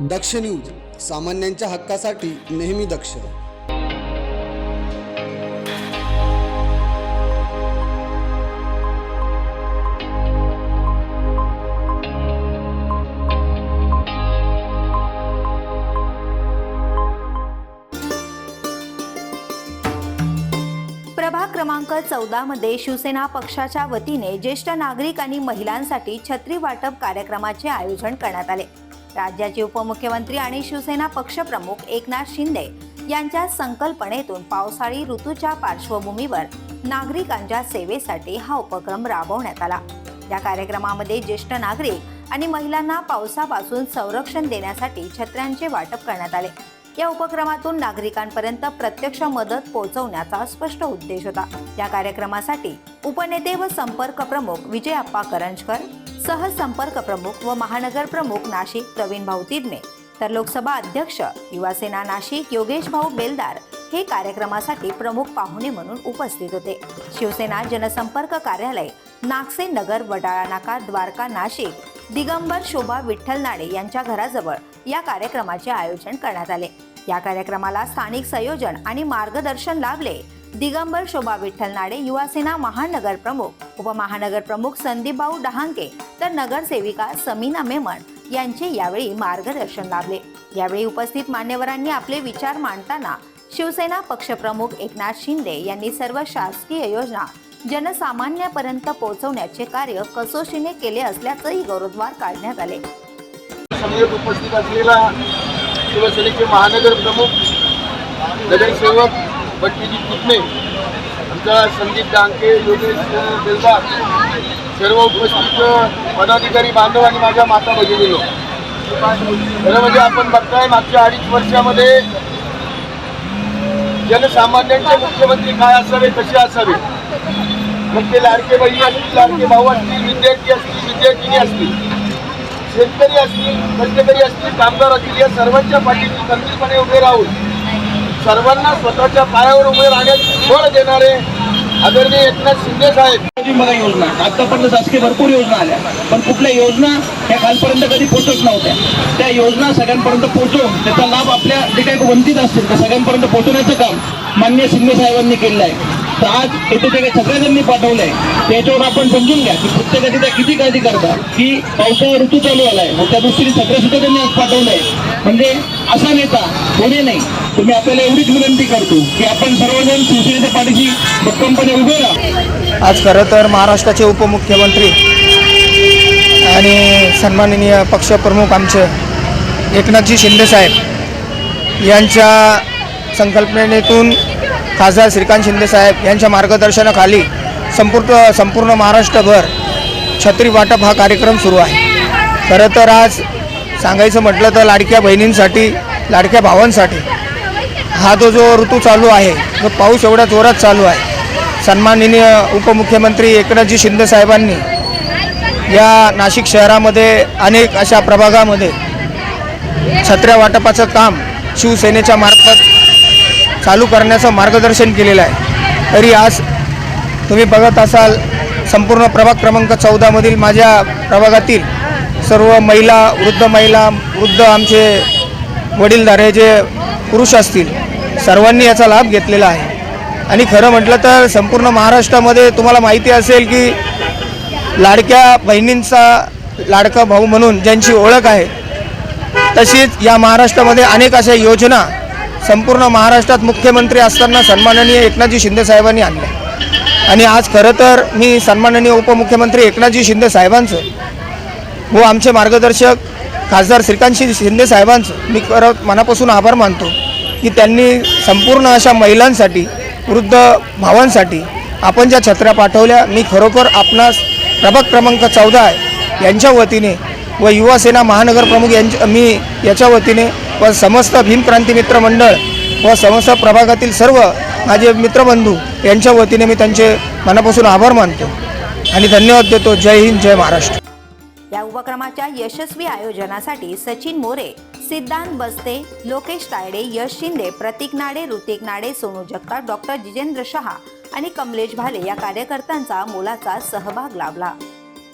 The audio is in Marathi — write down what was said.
दक्ष न्यूज सामान्यांच्या हक्कासाठी नेहमी दक्ष. प्रभाग क्रमांक चौदा मध्ये शिवसेना पक्षाच्या वतीने ज्येष्ठ नागरिक आणि महिलांसाठी छत्री वाटप कार्यक्रमाचे आयोजन करण्यात आले. राज्याचे उपमुख्यमंत्री आणि शिवसेना पक्षप्रमुख एकनाथ शिंदे यांच्या संकल्पनेतून पावसाळी ऋतूच्या पार्श्वभूमीवर नागरिकांच्या सेवेसाठी हा उपक्रम राबवण्यात आला. या कार्यक्रमामध्ये ज्येष्ठ नागरिक आणि महिलांना पावसापासून संरक्षण देण्यासाठी छत्र्यांचे वाटप करण्यात आले. या उपक्रमातून नागरिकांपर्यंत प्रत्यक्ष मदत पोहोचवण्याचा स्पष्ट उद्देश होता. या कार्यक्रमासाठी उपनेते व संपर्क प्रमुख विजय अप्पा करंजकर सहसंपर्क प्रमुख व महानगर प्रमुख नाशिक प्रवीण भाऊ तिदमे तर लोकसभा अध्यक्ष युवासेना नाशिक योगेश भाऊ बेलदार हे कार्यक्रमासाठी प्रमुख पाहुणे म्हणून उपस्थित होते. शिवसेना जनसंपर्क कार्यालय नागसे नगर वडाळा नाका द्वारका नाशिक दिगंबर शोभा विठ्ठल नाडे यांच्या घराजवळ या कार्यक्रमाचे आयोजन करण्यात आले. या कार्यक्रमाला स्थानिक संयोजन आणि मार्गदर्शन लाभले. दिगंबर शोभा विठ्ठल नाडे युवासेना महानगर प्रमुख उपमहानगर प्रमुख संदीप भाऊ डहांके तर नगरसेविका समीना मेमण यांचे यावेळी मार्गदर्शन लाभले. यावेळी उपस्थित मान्यवरांनी आपले विचार मांडताना शिवसेना पक्षप्रमुख एकनाथ शिंदे यांनी सर्व शासकीय योजना जनसामान्यापर्यंत पोहोचवण्याचे कार्य कसोशीने केले असल्याचंही गौरवद्वार काढण्यात आले. उपस्थित असलेला शिवसेनेचे महानगर प्रमुख नगरसेवक बट्टीजी पुतणे. आमचा संदीप डांके योगेश बेलदार सर्व उपस्थित पदाधिकारी बांधव आणि माझ्या माता भगिनीनो. खरं म्हणजे आपण बघताय मागच्या अडीच वर्षामध्ये जनसामान्यांचे मुख्यमंत्री काय असावे कसे असावे? मग ते लाडके बहिणी असतील लाडके भाऊ असतील विद्यार्थी असतील विद्यार्थिनी असतील शेतकरी असतील कष्टकरी असतील कामगार असतील या सर्वांच्या पाठीशी खंबीरपणे उभे राहून सर्वांना स्वतःच्या पायावर उभे राहण्याची बळ देणारे आदरणीय एकनाथ शिंदे साहेब. बघा योजना. आतापर्यंत शासकीय भरपूर योजना आल्या. पण कुठल्या योजना ह्या कालपर्यंत कधी पोहोचत नव्हत्या. त्या योजना सगळ्यांपर्यंत पोहोचवून त्याचा लाभ आपल्या जे काही वंचित असतील. त्या सगळ्यांपर्यंत पोहोचवण्याचं काम मान्य शिंदे साहेबांनी केलेलं आहे. तर आज इथे जे काही सगळ्यांनी पाठवलंय. त्याच्यावर आपण समजून घ्या की प्रत्येकाची त्या किती काळजी करतात की पावसाळा ऋतू चालू आलाय मग त्या दृष्टीने सगळ्या सुद्धा त्यांनी आज पाठवलंय. म्हणजे असा नेता कोणी नाही. तुम्ही आपल्याला एवढीच विनंती करतो की आपण सर्वजण शिवसेनेच्या पाठीशी भक्कमपणे उभे राहा. आज खरं तर महाराष्ट्राचे उपमुख्यमंत्री आणि सन्माननीय पक्षप्रमुख आमचे एकनाथजी शिंदेसाहेब यांच्या संकल्पनेतून खासदार श्रीकांत शिंदेसाहेब यांच्या मार्गदर्शनाखाली संपूर्ण संपूर्ण महाराष्ट्रभर छत्री वाटप हा कार्यक्रम सुरू आहे. खरं तर आज सांगायचं म्हटलं तर लाडक्या बहिणींसाठी लाडक्या भावांसाठी हा तो जो ऋतू चालू आहे जो पाऊस एवढ्या जोरात चालू आहे सन्माननीय उपमुख्यमंत्री एकनाथजी शिंदेसाहेबांनी या नाशिक शहरामध्ये अनेक अशा प्रभागामध्ये छत्र्या वाटपाचं काम शिवसेनेच्या मार्फत चालू करण्याचं मार्गदर्शन केलेलं आहे. तरी आज तुम्ही बघत असाल संपूर्ण प्रभाग क्रमांक चौदामधील माझ्या प्रभागातील सर्व महिला वृद्ध महिला वृद्ध आमचे वडीलधारे जे पुरुष असतील सर्वांनी याचा लाभ घेतलेला आहे. आणि खरं म्हटलं तर संपूर्ण महाराष्ट्रामध्ये तुम्हाला माहिती असेल की लाडक्या बहिणींचा लाडका भाऊ म्हणून ज्यांची ओळख आहे तशीच या महाराष्ट्रामध्ये अनेक अशा योजना संपूर्ण महाराष्ट्रात मुख्यमंत्री असताना सन्माननीय एकनाथजी शिंदे साहेबांनी आणले. आणि आज खरं तर मी सन्माननीय उपमुख्यमंत्री एकनाथजी शिंदे साहेबांचं व आमचे मार्गदर्शक खासदार श्रीकांतजी शिंदे साहेबांचं मी खरं मनापासून आभार मानतो की त्यांनी संपूर्ण अशा महिलांसाठी वृद्ध भावांसाठी आपण ज्या छत्र्या पाठवल्या मी खरोखर आपणास प्रभाग क्रमांक चौदा आहे यांच्या वतीने व युवासेना महानगरप्रमुख महानगर प्रमुख यांच्या मी याच्या वतीने व समस्त भीमक्रांती मित्र मंडळ व समस्त प्रभागातील सर्व माझे मित्रबंधू यांच्या वतीने मी त्यांचे मनापासून आभार मानतो आणि धन्यवाद देतो. जय हिंद जय महाराष्ट्र. या उपक्रमाच्या यशस्वी आयोजनासाठी सचिन मोरे सिद्धांत बस्ते लोकेश तायडे यश शिंदे प्रतीक नाडे ऋतिक नाडे सोनू जगताप डॉक्टर जिजेंद्र शहा आणि कमलेश भाले या कार्यकर्त्यांचा मोलाचा सहभाग लाभला.